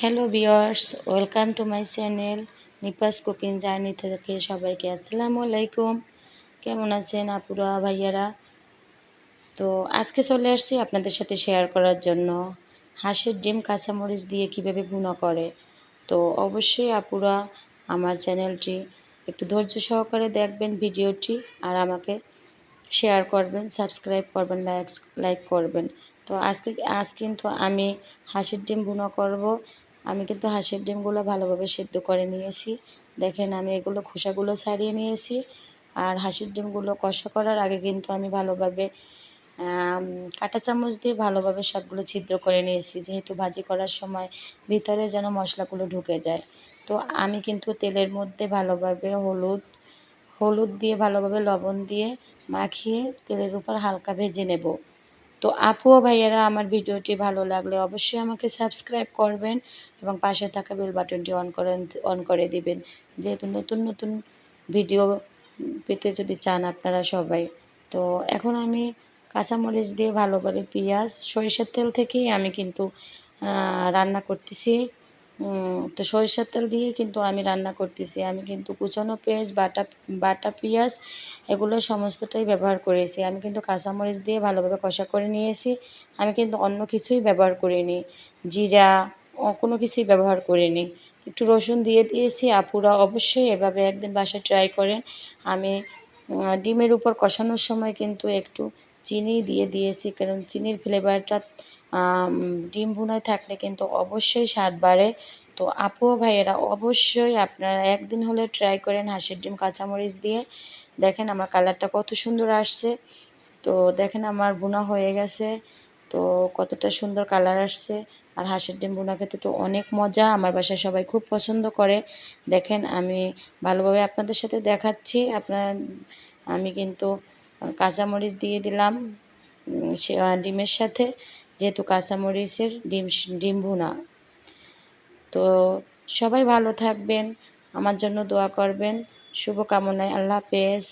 Hello viewers welcome to my channel Nipa's cooking journey থেকে সবাইকে আসসালামু আলাইকুম। কেমন আছেন আপুরা, ভাইয়ারা? তো আজকে চলে আসছি আপনাদের সাথে শেয়ার করার জন্য। হাঁসের ডিম, কাঁচামরিচ দিয়ে কীভাবে ভুনা করে? তো অবশ্যই আপুরা আমার চ্যানেলটি একটু ধৈর্য সহকারে দেখবেন ভিডিওটি আর আমাকে শেয়ার করবেন সাবস্ক্রাইব করবেন লাইক লাইক করবেন। তো আজকে, আজ কিন্তু আমি হাঁসের ডিম ভুনা করব। আমি কিন্তু হাঁসের ডিমগুলো ভালোভাবে সেদ্ধ করে নিয়েছি। দেখেন আমি এগুলো খোসাগুলো ছাড়িয়ে নিয়েছি। আর হাঁসের ডিমগুলো কষা করার আগে কিন্তু আমি ভালোভাবে কাঁটা চামচ দিয়ে ভালোভাবে সবগুলো ছিদ্র করে নিয়েছি। যেহেতু ভাজি করার সময় ভিতরে যেন মশলাগুলো ঢুকে যায়। তো আমি কিন্তু তেলের মধ্যে ভালোভাবে হলুদ হলুদ দিয়ে ভালোভাবে লবণ দিয়ে মাখিয়ে তেলের উপর হালকা ভেজে নেব। তো আপু ও ভাইয়ারা আমার ভিডিওটি ভালো লাগলে অবশ্যই আমাকে সাবস্ক্রাইব করবেন এবং পাশে থাকা বেল বাটনটি অন করেন, অন করে দিবেন। যেহেতু নতুন নতুন ভিডিও পেতে যদি চান আপনারা সবাই। তো এখন আমি কাঁচামরিচ দিয়ে ভালো করে পেঁয়াজ, সরিষার তেল থেকেই আমি কিন্তু রান্না করতেছি। তো সরিষার তেল দিয়ে কিন্তু আমি রান্না করতেছি। আমি কিন্তু কুচানো পেঁয়াজ, বাটা বাটা পেঁয়াজ এগুলো সমস্তটাই ব্যবহার করেছি। আমি কিন্তু কাঁচামরিচ দিয়ে ভালোভাবে কষা করে নিয়েছি। আমি কিন্তু অন্য কিছুই ব্যবহার করিনি। জিরা কোনো কিছুই ব্যবহার করিনি। একটু রসুন দিয়ে দিয়েছি। আপুরা অবশ্যই এভাবে একদিন বাসায় ট্রাই করেন। আমি ডিমের উপর কষানোর সময় কিন্তু একটু চিনি দিয়ে দিয়েছি, কারণ চিনির ফ্লেভারটা ডিম ভুনায় থাকলে কিন্তু অবশ্যই স্বাদ বাড়ে। তো আপু ভাইয়েরা অবশ্যই আপনারা একদিন হলে ট্রাই করেন হাঁসের ডিম, কাঁচামরিচ দিয়ে। দেখেন আমার কালারটা কত সুন্দর আসছে। তো দেখেন আমার বোনা হয়ে গেছে। তো কতটা সুন্দর কালার আসছে। আর হাঁসের ডিম বোনা খেতে তো অনেক মজা। আমার বাসায় সবাই খুব পছন্দ করে। দেখেন, আমি ভালোভাবে আপনাদের সাথে দেখাচ্ছি। আপনার, আমি কিন্তু কাঁচামরিচ দিয়ে দিলাম ডিমের সাথে, যেহেতু কাঁচামরিচের ডিম ডিম ভুনা। তো সবাই ভালো থাকবেন, আমার জন্য দোয়া করবেন। শুভকামনায়, আল্লাহ হাফেজ।